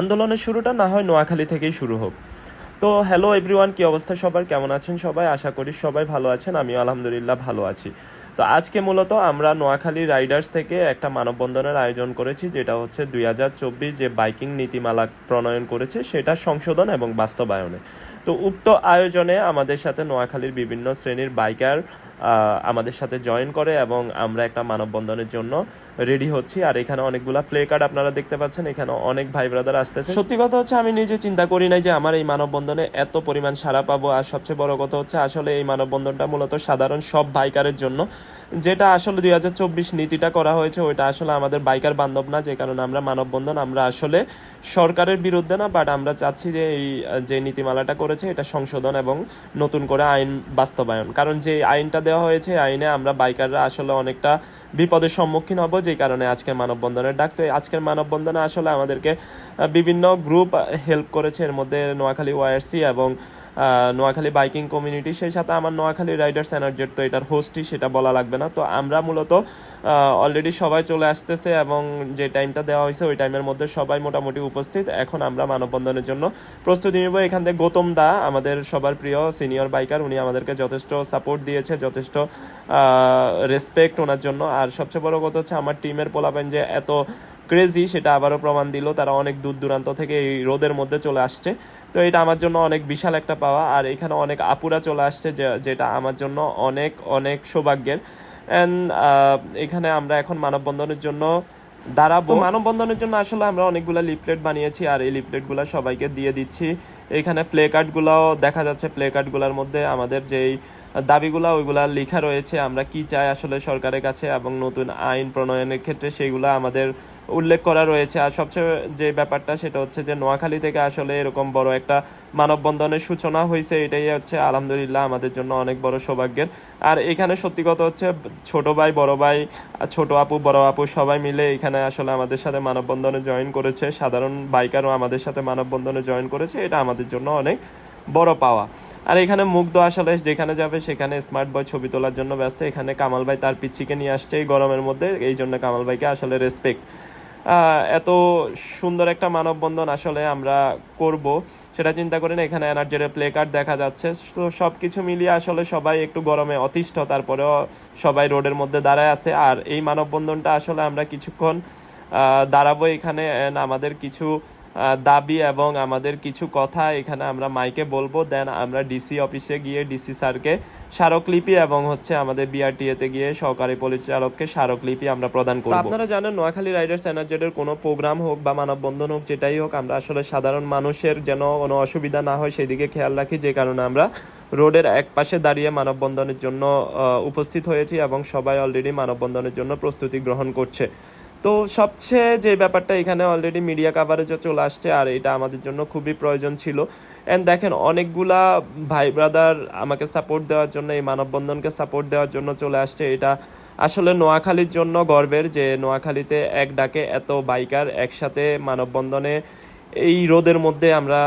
আন্দোলনের শুরুটা না হয় নোয়াখালী থেকেই শুরু হোক। তো হ্যালো এভরিওয়ান কি অবস্থা সবার? কেমন আছেন সবাই? আশা করি সবাই ভালো আছেন। আমিও আলহামদুলিল্লাহ ভালো আছি। তো আজকে মূলত আমরা নোয়াখালী রাইডার্স থেকে একটা মানববন্ধনের আয়োজন করেছি, যেটা হচ্ছে দুই হাজার চব্বিশ যে বাইকিং নীতিমালা প্রণয়ন করেছে, সেটা সংশোধন এবং বাস্তবায়নে। তো উক্ত আয়োজনে আমাদের সাথে নোয়াখালীর বিভিন্ন শ্রেণির বাইকার আমাদের সাথে জয়েন করে এবং আমরা একটা মানববন্ধনের জন্য রেডি হচ্ছি। আর এখানে অনেকগুলা প্লে কার্ড আপনারা দেখতে পাচ্ছেন, এখানে অনেক ভাই ব্রাদার আসতেছে। সত্যি কথা হচ্ছে, আমি নিজে চিন্তা করি নাই যে আমার এই মানববন্ধনে এত পরিমাণ সাড়া পাবো। আর সবচেয়ে বড় কথা হচ্ছে, আসলে এই মানববন্ধনটা মূলত সাধারণ সব বাইকারের জন্য। যেটা আসলে দুই হাজার চব্বিশ নীতিটা করা হয়েছে, ওইটা আসলে আমাদের বাইকার বান্ধব না, যে কারণে আমরা মানববন্ধন আমরা আসলে সরকারের বিরুদ্ধে না বাট আমরা চাচ্ছি যে এই, যে নীতিমালাটা করেছে, এটা সংশোধন এবং নতুন করে আইন বাস্তবায়ন। কারণ যে আইনটা দেওয়া হয়েছে আইনে আমরা বাইকাররা আসলে অনেকটা বিপদের সম্মুখীন হব, যে কারণে আজকের মানববন্ধনের ডাক। তো আজকের মানববন্ধনে আসলে আমাদেরকে বিভিন্ন গ্রুপ হেল্প করেছে। এর মধ্যে নোয়াখালী ওয়াইআরসি এবং নোয়াখালী বাইকিং কমিউনিটি, সেই সাথে আমার নোয়াখালী রাইডার্স এনার্জেট তো এটার হোস্টই সেটা বলা লাগবে না। তো আমরা মূলত অলরেডি সবাই চলে আসতেছে এবং যে টাইমটা দেওয়া হয়েছে, ওই টাইমের মধ্যে সবাই মোটামুটি উপস্থিত। এখন আমরা মানববন্ধনের জন্য প্রস্তুতি নিব। এখান থেকে গৌতম দা, আমাদের সবার প্রিয় সিনিয়র বাইকার উনি আমাদেরকে যথেষ্ট সাপোর্ট দিয়েছে, যথেষ্ট রেসপেক্ট ওনার জন্য। আর সবচেয়ে বড় কথা হচ্ছে, আমার টিমের পোলাপেন যে এত ক্রেজি সেটা আবারও প্রমাণ দিল। তারা অনেক দূর দূরান্ত থেকে এই রোদের মধ্যে চলে আসছে। তো এটা আমার জন্য অনেক বিশাল একটা পাওয়া। আর এখানে অনেক আপুরা চলে আসছে যেটা আমার জন্য অনেক অনেক সৌভাগ্যের। অ্যান্ড এখানে আমরা এখন মানববন্ধনের জন্য দাঁড়াবো। মানববন্ধনের জন্য আসলে আমরা অনেকগুলো লিফলেট বানিয়েছি আর এই লিফলেটগুলো সবাইকে দিয়ে দিচ্ছি। এখানে প্লে কার্ডগুলোও দেখা যাচ্ছে প্লে কার্ডগুলোর মধ্যে আমাদের যেই দাবিগুলো, ওইগুলা লেখা রয়েছে। আমরা কি চাই আসলে সরকারের কাছে এবং নতুন আইন প্রণয়নের ক্ষেত্রে সেইগুলো আমাদের উল্লেখ করা রয়েছে। আর সবচেয়ে যে ব্যাপারটা, সেটা হচ্ছে যে নোয়াখালী থেকে আসলে এরকম বড় একটা মানববন্ধনের সূচনা হয়েছে এটাই হচ্ছে আলহামদুলিল্লাহ আমাদের জন্য অনেক বড় সৌভাগ্যের। আর এখানে সত্যি কথা হচ্ছে, ছোট ভাই, বড় ভাই ছোট আপু, বড় আপু সবাই মিলে এখানে আসলে আমাদের সাথে মানববন্ধনে জয়েন করেছে। সাধারণ বাইকারও আমাদের সাথে মানববন্ধনে জয়েন করেছে, এটা আমাদের জন্য অনেক বড় পাওয়া। আর এখানে মুগ্ধ আসলে যেখানে যাবে সেখানে স্মার্ট বয় ছবি তোলার জন্য ব্যস্ত। এখানে কামাল ভাই তার পিচ্ছিকে নিয়ে আসছে এই গরমের মধ্যে, এই জন্য কামাল ভাইকে আসলে রেসপেক্ট এত সুন্দর একটা মানববন্ধন আসলে আমরা করব, সেটা চিন্তা করেন, এখানে এনার্জের প্লে কার্ড দেখা যাচ্ছে। তো সব কিছু মিলিয়ে আসলে সবাই একটু গরমে অতিষ্ঠ, তারপরেও সবাই রোডের মধ্যে দাঁড়ায় আছে। আর এই মানববন্ধনটা আসলে আমরা কিছুক্ষণ দাঁড়াবো এখানে আমাদের কিছু দাবি এবং আমাদের কিছু কথা এখানে আমরা মাইকে বলব। দেন আমরা ডিসি অফিসে গিয়ে ডিসি স্যারকে স্মারকলিপি এবং হচ্ছে আমাদের বিআরটিএতে গিয়ে সহকারী পরিচালককে স্মারকলিপি আমরা প্রদান করব। আপনারা জানেন নোয়াখালী রাইডার্স এনার্জেটের কোনো প্রোগ্রাম হোক বা মানববন্ধন হোক যেটাই হোক আমরা আসলে সাধারণ মানুষের যেন কোনো অসুবিধা না হয় সেদিকে খেয়াল রাখি। যে কারণে আমরা রোডের এক পাশে দাঁড়িয়ে মানববন্ধনের জন্য উপস্থিত হয়েছি এবং সবাই অলরেডি মানববন্ধনের জন্য প্রস্তুতি গ্রহণ করছে। তো সবচেয়ে যে ব্যাপারটা এখানে অলরেডি মিডিয়া কাভারেজও চলে আসছে, আর এটা আমাদের জন্য খুবই প্রয়োজন ছিল। অ্যান্ড দেখেন, অনেকগুলা ভাই ব্রাদার আমাকে সাপোর্ট দেওয়ার জন্য, এই মানববন্ধনকে সাপোর্ট দেওয়ার জন্য চলে আসছে। এটা আসলে নোয়াখালীর জন্য গর্বের যে নোয়াখালীতে এক ডাকে এত বাইকার একসাথে মানববন্ধনে এই রোদের মধ্যে আমরা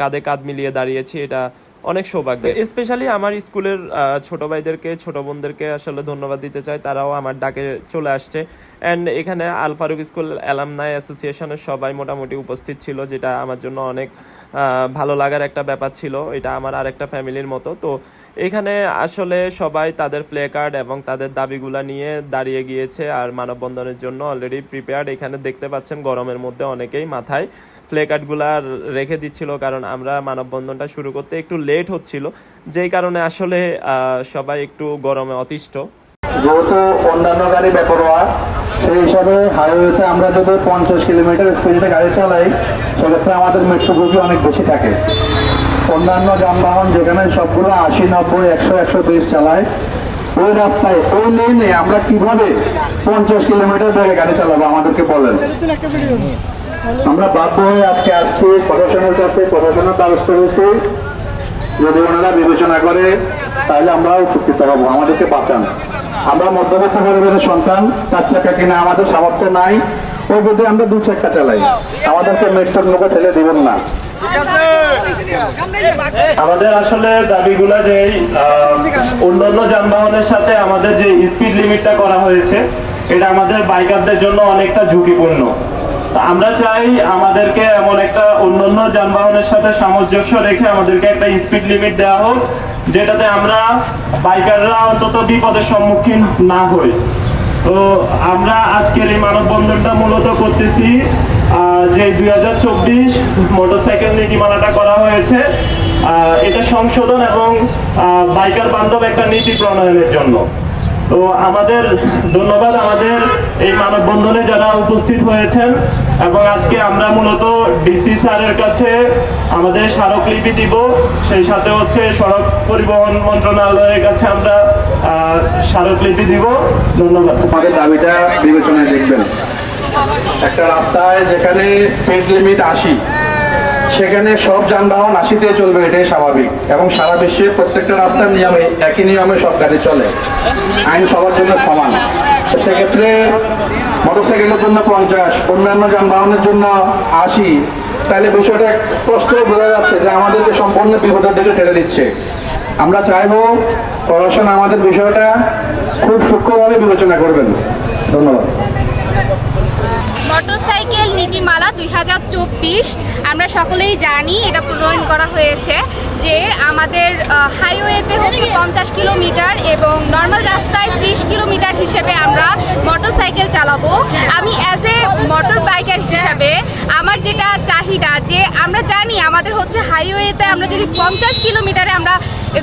কাঁধে কাঁধ মিলিয়ে দাঁড়িয়েছি। এটা অনেক সৌভাগ্য স্পেশালি আমার স্কুলের ছোট ভাইদেরকে, ছোট বোনদেরকে আসলে ধন্যবাদ দিতে চাই। তারাও আমার ডাকে চলে আসছে। অ্যান্ড এখানে আল ফারুক স্কুল অ্যালামনাই অ্যাসোসিয়েশনের সবাই মোটামুটি উপস্থিত ছিল, যেটা আমার জন্য অনেক ভালো লাগার একটা ব্যাপার ছিল। এটা আমার আরেকটা ফ্যামিলির মতো। তো এখানে আসলে সবাই তাদের প্লে কার্ড এবং তাদের দাবিগুলা নিয়ে দাঁড়িয়ে গিয়েছে আর মানববন্ধনের জন্য অলরেডি প্রিপেয়ার্ড এখানে দেখতে পাচ্ছেন গরমের মধ্যে অনেকেই মাথায় প্লে কার্ডগুলা রেখে দিচ্ছিল কারণ আমরা মানববন্ধনটা শুরু করতে একটু লেট হচ্ছিল। যেই কারণে আসলে সবাই একটু গরমে অতিষ্ঠ। যেহেতু অন্যান্য গাড়ি বেপরোয়া সেই হিসাবে হাইওয়েতে আমরা যদি পঞ্চাশ কিলোমিটার স্পিডে গাড়ি চালাই, সেক্ষেত্রে আমাদের মৃত্যুভোগী অনেক বেশি থাকে। অন্যান্য যানবাহন যেখানে সবগুলো আশি, নব্বই, একশো একশো বিশ চালায়, ওই রাস্তায়, ওই লেনে আমরা কীভাবে পঞ্চাশ কিলোমিটার বেগে গাড়ি চালাবো, আমাদেরকে বলেন। আমরা বাধ্য হয়ে আজকে আসছি, প্রশাসনের কাছে প্রশাসনের দ্বারস্থ হয়েছি। যদি ওনারা বিবেচনা করে, তাহলে আমরাও উপকৃত হব, আমাদেরকে বাঁচান। আমরা মধ্যবিত্ত পরিবারের সন্তান চার চাকা কিনা আমাদের সামর্থ্য নাই। ওই যদি আমরা দু চাকা চালাই, আমাদেরকে মৃত্যুর মুখে ঠেলে দিবেন না। আমাদের আসলে দাবিগুলো যে অন্যান্য যানবাহনের সাথে আমাদের যে স্পিড লিমিটটা করা হয়েছে, এটা আমাদের বাইকারদের জন্য অনেকটা ঝুঁকিপূর্ণ। আমরা চাই আমাদেরকে এমন একটা অন্যান্য যানবাহনের সাথে সামঞ্জস্য রেখে আমাদেরকে একটা স্পিড লিমিট দেওয়া হোক, যেটাতে আমরা বাইকাররা অন্তত বিপদের সম্মুখীন না হই। তো আমরা আজকের এই মানববন্ধনটা মূলত করতেছি যে দুই হাজার চব্বিশ মোটরসাইকেল নীতিমালাটা করা হয়েছে এটা সংশোধন এবং বাইকার বান্ধব একটা নীতি প্রণয়নের জন্য। তো আমাদের, ধন্যবাদ আমাদের এই মানববন্ধনে যারা উপস্থিত হয়েছেন এবং আজকে আমরা মূলত ডিসি স্যারের কাছে আমাদের স্মারকলিপি দিব। সেই সাথে হচ্ছে সড়ক পরিবহন মন্ত্রণালয়ের কাছে আমরা স্মারকলিপি দিব। ধন্যবাদ। আমাদের দাবিটা বিবেচনায় দেখবেন। একটা রাস্তায় যেখানে স্পিড লিমিট আশি, সেখানে সব যানবাহন আশিতে চলবে, এটাই স্বাভাবিক। এবং সারা বিশ্বে প্রত্যেকটা রাস্তার নিয়মে, একই নিয়মে সব গাড়ি চলে। আইন সবার জন্য সমান। সেক্ষেত্রে মোটরসাইকেলের জন্য পঞ্চাশ, অন্যান্য যানবাহনের জন্য আশি। তাহলে বিষয়টা স্পষ্ট বোঝা যাচ্ছে যে আমাদেরকে সম্পূর্ণ বিপদের দিকে ঠেলে দিচ্ছে। আমরা চাইব প্রশাসন আমাদের বিষয়টা খুব সূক্ষ্মভাবে বিবেচনা করবেন। ধন্যবাদ। Thank you. মোটরসাইকেল, নীতিমালা দুই হাজার চব্বিশ। আমরা সকলেই জানি এটা প্রণয়ন করা হয়েছে যে আমাদের হাইওয়েতে হচ্ছে পঞ্চাশ কিলোমিটার এবং নর্মাল রাস্তায় ত্রিশ কিলোমিটার হিসেবে আমরা মোটরসাইকেল চালাবো। আমি অ্যাজ এ মোটর বাইকার হিসাবে আমার যেটা চাহিদা যে আমরা জানি আমাদের হচ্ছে হাইওয়েতে আমরা যদি পঞ্চাশ কিলোমিটারে আমরা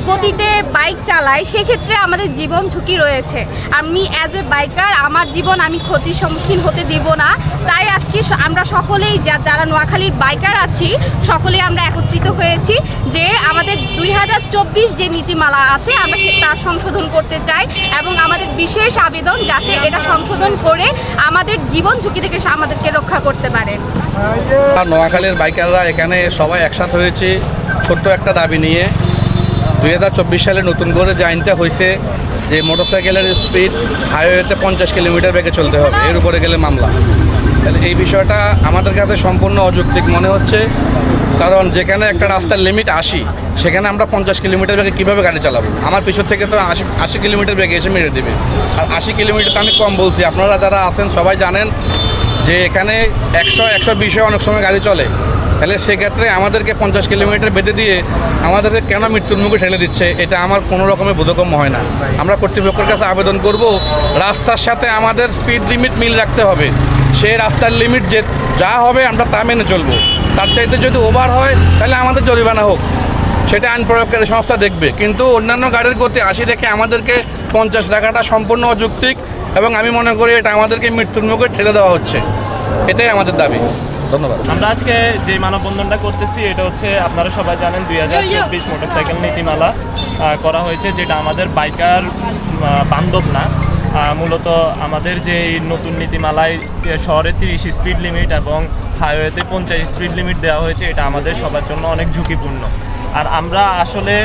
গতিতে বাইক চালাই, সেক্ষেত্রে আমাদের জীবন ঝুঁকি রয়েছে। আমি অ্যাজ এ বাইকার আমার জীবন আমি ক্ষতির সম্মুখীন হতে দিব না। তাই আজকে আমরা সকলেই যারা নোয়াখালীর বাইকার আছি, সকলেই আমরা একত্রিত হয়েছি যে আমাদের দুই হাজার চব্বিশ যে নীতিমালা আছে, আমরা তা সংশোধন করতে চাই এবং আমাদের বিশেষ আবেদন যাতে এটা সংশোধন করে আমাদের জীবন ঝুঁকি থেকে আমাদেরকে রক্ষা করতে পারে। নোয়াখালীর বাইকাররা এখানে সবাই একসাথে হয়েছে, ছোট্ট একটা দাবি নিয়ে। দুই হাজার চব্বিশ সালে নতুন করে যে আইনটা হয়েছে, যে মোটরসাইকেলের স্পিড হাইওয়েতে পঞ্চাশ কিলোমিটার বেগে চলতে হবে, এর উপরে গেলে মামলা। তাহলে এই বিষয়টা আমাদের কাছে সম্পূর্ণ অযৌক্তিক মনে হচ্ছে। কারণ যেখানে একটা রাস্তার লিমিট আশি, সেখানে আমরা পঞ্চাশ কিলোমিটার বেগে কীভাবে গাড়ি চালাবো? আমার পিছন থেকে তো আশি আশি কিলোমিটার বেগে এসে মেরে দেবে। আর আশি কিলোমিটার তো আমি কম বলছি। আপনারা যারা আছেন সবাই জানেন যে এখানে একশো একশো বিশে অনেক সময় গাড়ি চলে। তাহলে সেক্ষেত্রে আমাদেরকে পঞ্চাশ কিলোমিটার বেঁধে দিয়ে আমাদেরকে কেন মৃত্যুর মুখে ঠেলে দিচ্ছে? এটা আমার কোনো রকমের বোধগম্য হয় না। আমরা কর্তৃপক্ষের কাছে আবেদন করব, রাস্তার সাথে আমাদের স্পিড লিমিট মিল রাখতে হবে। সেই রাস্তার লিমিট যে যা হবে আমরা তা মেনে চলবো। তার চাইতে যদি ওভার হয়, তাহলে আমাদের জরিমানা হোক। সেটা আইন প্রয়োগকারী সংস্থা দেখবে। কিন্তু অন্যান্য গাড়ির গতি আশি দেখে আমাদেরকে পঞ্চাশ টাকাটা সম্পূর্ণ অযৌক্তিক এবং আমি মনে করি এটা আমাদেরকে মৃত্যুর মুখে ঠেলে দেওয়া হচ্ছে। এটাই আমাদের দাবি। ধন্যবাদ। আমরা আজকে যে মানববন্ধনটা করতেছি, এটা হচ্ছে আপনারা সবাই জানেন দুই হাজার চব্বিশ মোটরসাইকেল নীতিমালা করা হয়েছে, যেটা আমাদের বাইকার বান্ধব না। মূলত আমাদের যে নতুন নীতিমালায় শহরে তিরিশ স্পিড লিমিট এবং হাইওয়েতে পঞ্চাশ স্পিড লিমিট দেওয়া হয়েছে, এটা আমাদের সবার জন্য অনেক ঝুঁকিপূর্ণ। আর আমরা আসলে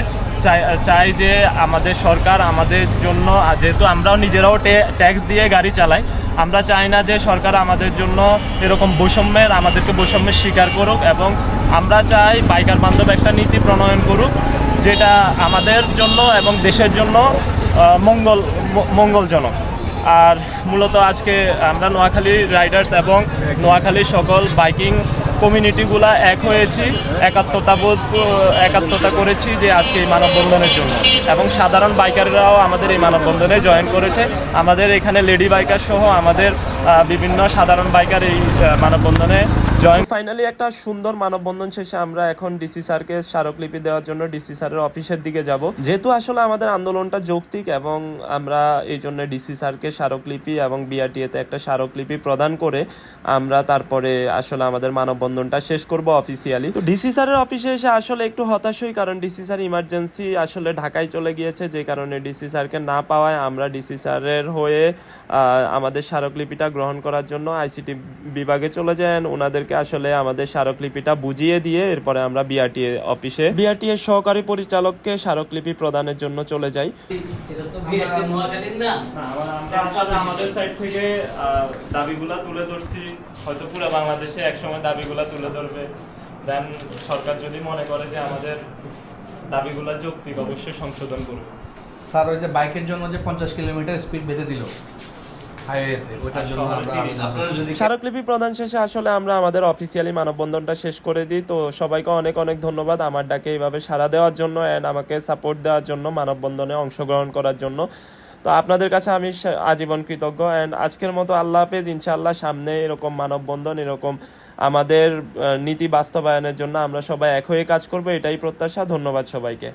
চাই চাই যে আমাদের সরকার আমাদের জন্য যেহেতু আমরাও নিজেরাও ট্যাক্স দিয়ে গাড়ি চালাই, আমরা চাই না যে সরকার আমাদের জন্য এরকম বৈষম্যের, আমাদেরকে বৈষম্যের স্বীকার করুক এবং আমরা চাই বাইকার বান্ধব একটা নীতি প্রণয়ন করুক, যেটা আমাদের জন্য এবং দেশের জন্য মঙ্গল মঙ্গলজনক। আর মূলত আজকে আমরা নোয়াখালী রাইডার্স এবং নোয়াখালীর সকল বাইকিং কমিউনিটিগুলা এক হয়েছি, একাত্মতা বোধ একাত্মতা করেছি যে আজকে এই মানববন্ধনের জন্য। এবং সাধারণ বাইকাররাও আমাদের এই মানববন্ধনে জয়েন করেছে। আমাদের এখানে লেডি বাইকার সহ আমাদের বিভিন্ন সাধারণ বাইকার এই মানববন্ধনে জয়েন ফাইনালি একটা সুন্দর মানববন্ধন শেষে আমরা এখন ডিসি স্যারকে স্মারকলিপি দেওয়ার জন্য ডিসি স্যারের অফিসের দিকে যাব। যেহেতু আসলে আমাদের আন্দোলনটা যৌক্তিক এবং আমরা এই জন্য ডিসি স্যারকে স্মারকলিপি এবং বিআরটিএতে একটা স্মারকলিপি প্রদান করে আমরা তারপরে আসলে আমাদের মানববন্ধনটা শেষ করব অফিসিয়ালি তো ডিসি স্যারের অফিসে এসে আসলে একটু হতাশই কারণ ডিসি স্যার ইমার্জেন্সি আসলে ঢাকায় চলে গিয়েছে। যে কারণে ডিসি স্যারকে না পাওয়ায় আমরা ডিসি স্যারের হয়ে আমাদের স্মারকলিপিটা গ্রহণ করার জন্য আইসিটি বিভাগে চলে যান। ওনাদের আমাদেরকে আসলে আমাদের স্মারকলিপিটা বুঝিয়ে দিয়ে এরপরে আমরা বিআরটিএ অফিসে বিআরটিএ সহকারী পরিচালককে স্মারকলিপি প্রদানের জন্য চলে যাই। এটা তো বিএসসি নোয়াখালীর না। আমাদের সাইড থেকে দাবিগুলা তুলে ধরছি। হয়তো পুরো বাংলাদেশে একসময় দাবিগুলা তুলে ধরবে। দেন সরকার যদি মনে করে যে আমাদের দাবিগুলা যৌক্তিক অবশ্যই সংশোধন করবে। স্যার ওই যে বাইকের জন্য যে পঞ্চাশ কিলোমিটার স্পিড বেঁধে দিল স্মারকলিপি প্রদান শেষে আসলে আমরা আমাদের অফিসিয়ালি মানববন্ধনটা শেষ করে দিই। তো সবাইকে অনেক অনেক ধন্যবাদ আমার ডাকে এইভাবে সাড়া দেওয়ার জন্য অ্যান্ড আমাকে সাপোর্ট দেওয়ার জন্য, মানববন্ধনে অংশগ্রহণ করার জন্য। তো আপনাদের কাছে আমি আজীবন কৃতজ্ঞ অ্যান্ড আজকের মতো আল্লাহ হাফেজ। ইনশাআল্লাহ সামনে এরকম মানববন্ধন, এরকম আমাদের নীতি বাস্তবায়নের জন্য আমরা সবাই এক হয়ে কাজ করব, এটাই প্রত্যাশা। ধন্যবাদ সবাইকে।